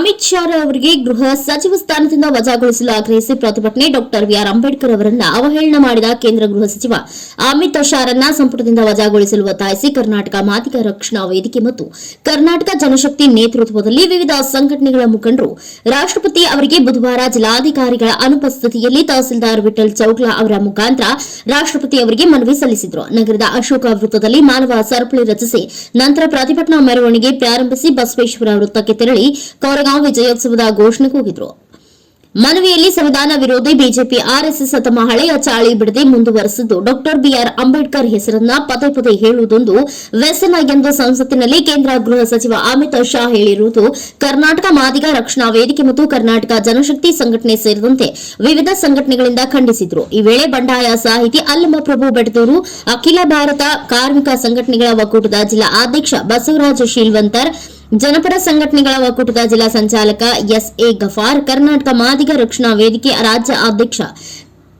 ಅಮಿತ್ ಶಾ ಅವರಿಗೆ ಗೃಹ ಸಚಿವ ಸ್ಥಾನದಿಂದ ವಜಾಗೊಳಿಸಲು ಆಗ್ರಹಿಸಿ ಪ್ರತಿಭಟನೆ ಡಾಕ್ಟರ್ ಬಿಆರ್ ಅಂಬೇಡ್ಕರ್ ಅವರನ್ನ ಅವಹೇಳನ ಮಾಡಿದ ಕೇಂದ್ರ ಗೃಹ ಸಚಿವ ಅಮಿತ್ ಶಾರನ್ನ ಸಂಪುಟದಿಂದ ವಜಾಗೊಳಿಸಲು ಒತ್ತಾಯಿಸಿ ಕರ್ನಾಟಕ ಮಾದಿಗ ರಕ್ಷಣಾ ವೇದಿಕೆ ಮತ್ತು ಕರ್ನಾಟಕ ಜನಶಕ್ತಿ ನೇತೃತ್ವದಲ್ಲಿ ವಿವಿಧ ಸಂಘಟನೆಗಳ ಮುಖಂಡರು, ರಾಷ್ಟ್ರಪತಿ ಅವರಿಗೆ ಬುಧವಾರ ಜಿಲ್ಲಾಧಿಕಾರಿಗಳ ಅನುಪಸ್ಥಿತಿಯಲ್ಲಿ ತಹಸೀಲ್ದಾರ್ ವಿಠಲ್ ಚೌಗ್ಲಾ ಅವರ ಮುಖಾಂತರ ರಾಷ್ಟ್ರಪತಿ ಅವರಿಗೆ ಮನವಿ ಸಲ್ಲಿಸಿದರು. ನಗರದ ಅಶೋಕ ವೃತ್ತದಲ್ಲಿ ಮಾನವ ಸರಪಳಿ ರಚಿಸಿ, ನಂತರ ಪ್ರತಿಭಟನಾ ಮೆರವಣಿಗೆ ಪ್ರಾರಂಭಿಸಿ ಬಸವೇಶ್ವರ ವೃತ್ತಕ್ಕೆ ತೆರಳಿ ಕೊರಗಾಂವ್ ವಿಜಯೋತ್ಸವದ ಘೋಷಣೆ ಕೂಗಿದ್ರು ಮನವಿಯಲ್ಲಿ ಸಂವಿಧಾನ ವಿರೋಧಿ ಬಿಜೆಪಿ ಆರ್ಎಸ್ಎಸ್ ತಮ್ಮ ಹಳೆಯ ಚಾಳಿ ಬಿಡದೆ ಮುಂದುವರೆಸಿದ್ದು. ಡಾಕ್ಟರ್ ಬಿಆರ್ ಅಂಬೇಡ್ಕರ್ ಹೆಸರನ್ನ ಪದೇ ಪದೇ ಹೇಳುವುದೊಂದು ವ್ಯಸನ ಎಂದು ಸಂಸತ್ತಿನಲ್ಲಿ ಕೇಂದ್ರ ಗೃಹ ಸಚಿವ ಅಮಿತ್ ಶಾ ಹೇಳಿರುವುದು. ಕರ್ನಾಟಕ ಮಾದಿಗ ರಕ್ಷಣಾ ವೇದಿಕೆ ಮತ್ತು ಕರ್ನಾಟಕ ಜನಶಕ್ತಿ ಸಂಘಟನೆ ಸೇರಿದಂತೆ ವಿವಿಧ ಸಂಘಟನೆಗಳಿಂದ ಖಂಡಿಸಿದ್ರು. ಈ ವೇಳೆ ಬಂಡಾಯ ಸಾಹಿತಿ ಅಲ್ಲಮಪ್ರಭು ಬೆಡದೂರು, ಅಖಿಲ ಭಾರತ ಕಾರ್ಮಿಕ ಸಂಘಟನೆಗಳ ಒಕ್ಕೂಟದ ಜಿಲ್ಲಾ ಅಧ್ಯಕ್ಷ ಬಸವರಾಜ ಶೀಲ್ವಂತರ್ ಜನಪರ ಸಂಘಟನೆಗಳ ಒಕ್ಕೂಟದ ಜಿಲ್ಲಾ ಸಂಚಾಲಕ ಎಸ್ ಎ ಗಫಾರ್, ಕರ್ನಾಟಕ ಮಾದಿಗ ರಕ್ಷಣಾ ವೇದಿಕೆ ರಾಜ್ಯ ಅಧ್ಯಕ್ಷ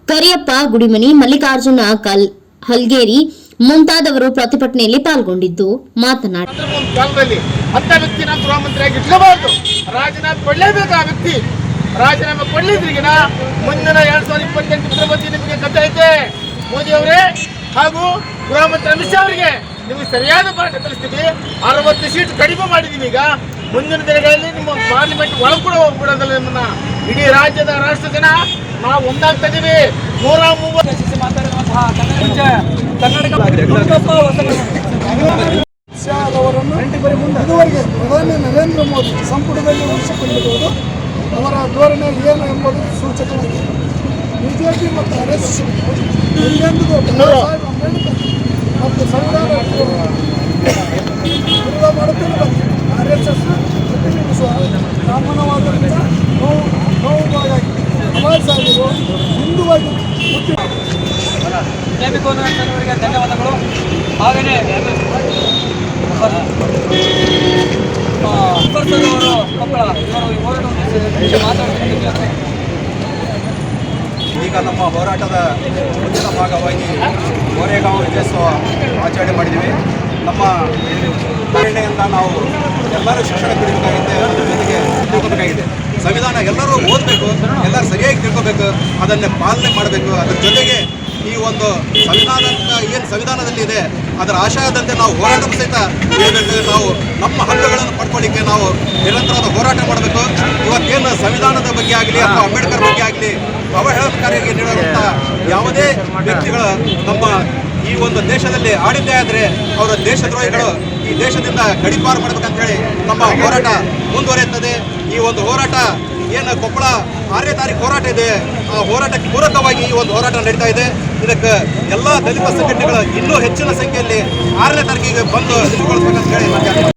ಕರಿಯಪ್ಪ ಗುಡಿಮನಿ, ಮಲ್ಲಿಕಾರ್ಜುನ ಕಲ್, ಹಲ್ಗೇರಿ ಮುಂತಾದವರು ಪ್ರತಿಭಟನೆಯಲ್ಲಿ ಪಾಲ್ಗೊಂಡಿದ್ದು ಮಾತನಾಡಿ. ಅಂತ ವ್ಯಕ್ತಿನ ಗೃಹ ಮಂತ್ರಿಯಾಗಿ ಇಟ್ಕೋಬಾರ್ದು. ರಾಜೀನಾಮೆ ಕೊಡ್ಲೇಬೇಕು ಆ ವ್ಯಕ್ತಿ. ರಾಜೀನಾಮೆ ಕೊಡಲಿದ್ರಿಗಿನ ಮುಂದಿನ ಎರಡ್ ಸಾವಿರದ ಇಪ್ಪತ್ತೆಂಟು ನಿಮಗೆ ಕಥೆ ಐತೆ. ಮೋದಿ ಅವರೇ ಹಾಗೂ ಗೃಹ ಮಂತ್ರಿ ಅಮಿತ್ ಶಾ ಅವರಿಗೆ ನಿಮಗೆ ಸರಿಯಾದ ಪಾಠ ಕಲಿಸ್ತೀವಿ ಅರವತ್ತು ಸೀಟ್ ಕಡಿಮೆ ಮಾಡಿದ್ದೀವಿ ಈಗ. ಮುಂದಿನ ದಿನಗಳಲ್ಲಿ ನಿಮ್ಮ ಪಾರ್ಲಿಮೆಂಟ್ ಒಳಗೆ ಕೂಡ ಹೋಗ್ಬಿಡೋದಲ್ಲ ನಿಮ್ಮನ್ನ. ಇಡೀ ರಾಜ್ಯದ ರಾಷ್ಟ್ರ ಜನ. ನಾವು ಒಂದಾಗ್ತಾ ಇದೀವಿ. ನೂರ ಮೂವತ್ತು ಮಾತಾಡಿರುವಂತಹ ಕನ್ನಡ ಶಾ ಅವರನ್ನು ಇದುವರೆಗೆ ಪ್ರಧಾನಿ ನರೇಂದ್ರ ಮೋದಿ ಸಂಪುಟದಲ್ಲಿ ಉಳಿಸಿಕೊಂಡಿರುವುದು ಅವರ ಧೋರಣೆ ಏನು ಎಂಬುದು ಸೂಚಕವಾಗಿದೆ. ಬಿಜೆಪಿ ಮತ್ತು ಆರ್ ಎಸ್ ಸಾಹೇಬ್ ಅಂಬೇಡ್ಕರ್ ವಿರೋಧ ಮಾಡುತ್ತಿರುವ ಆರ್ ಎಸ್ ಎಸ್ ಪ್ರತಿನಿಧಿಸುವ ಕಾಮನವಾದದಿಂದ ನೋವು ನೋವುಗಾಗಿ ಬಾಬಾ ಸಾಹೇಬರು ಹಿಂದುವಾಗಿ ನೇಮಿಕೋನವರಿಗೆ ಧನ್ಯವಾದಗಳು ಹಾಗೆಯೇ ಕೊಪ್ಪಳ ಇವರು ಹೋರಾಟವನ್ನು ಮಾತಾಡ್ತಿದ್ದಾರೆ ಈಗ ನಮ್ಮ ಹೋರಾಟದ ಮುಂದಿನ ಭಾಗವಾಗಿ ಕೋರೆಗಾಂವ್ ವಿಜಯೋತ್ಸವ ಆಚರಣೆ ಮಾಡಿದ್ದೀವಿ. ನಮ್ಮ ಪ್ರೇರಣೆಯಿಂದ ನಾವು ಎಲ್ಲರೂ ಶಿಕ್ಷಣ ಕೊಡಬೇಕಾಗಿದೆ ಅದ್ರ ಜೊತೆಗೆ ತಿಳ್ಕೋಬೇಕಾಗಿದೆ. ಸಂವಿಧಾನ ಎಲ್ಲರೂ ಓದಬೇಕು, ಎಲ್ಲರೂ ಸರಿಯಾಗಿ ತಿಳ್ಕೋಬೇಕು, ಅದನ್ನೇ ಪಾಲನೆ ಮಾಡಬೇಕು. ಅದ್ರ ಜೊತೆಗೆ ಈ ಒಂದು ಸಂವಿಧಾನ ಏನು ಸಂವಿಧಾನದಲ್ಲಿ ಇದೆ, ಅದರ ಆಶಯದಂತೆ ನಾವು ಹೋರಾಟ ಸಹಿತ ನಾವು ನಮ್ಮ ಹಕ್ಕುಗಳನ್ನು ಪಡ್ಕೊಳ್ಳಿಕ್ಕೆ ನಾವು ನಿರಂತರವಾದ ಹೋರಾಟ ಮಾಡಬೇಕು. ಇವತ್ತೇನು ಸಂವಿಧಾನದ ಬಗ್ಗೆ ಆಗಲಿ ಅಥವಾ ಅಂಬೇಡ್ಕರ್ ಬಗ್ಗೆ ಆಗಲಿ ಅವಹೇಳನಕಾರಿಯಾಗಿ ನೀಡುವಂಥ ಯಾವುದೇ ವ್ಯಕ್ತಿಗಳು ನಮ್ಮ ಈ ಒಂದು ದೇಶದಲ್ಲಿ ಆಡಿದ್ದೇ ಆದರೆ ಅವರ ದೇಶದ್ರೋಹಿಗಳು ಈ ದೇಶದಿಂದ ಗಡಿಪಾರು ಮಾಡಬೇಕಂತ ಹೇಳಿ ನಮ್ಮ ಹೋರಾಟ ಮುಂದುವರಿಯುತ್ತದೆ. ಈ ಒಂದು ಹೋರಾಟ ಏನು ಕೊಪ್ಪಳ ಆರನೇ ತಾರೀಕು ಹೋರಾಟ ಇದೆ. ಆ ಹೋರಾಟಕ್ಕೆ ಪೂರಕವಾಗಿ ಈ ಒಂದು ಹೋರಾಟ ನಡೀತಾ ಇದೆ. ಇದಕ್ಕೆ ಎಲ್ಲ ದಲಿತ ಸಂಘಟನೆಗಳು ಇನ್ನೂ ಹೆಚ್ಚಿನ ಸಂಖ್ಯೆಯಲ್ಲಿ ಆರನೇ ತಾರೀಕಿಗೆ ಬಂದು ಹೇಳಿ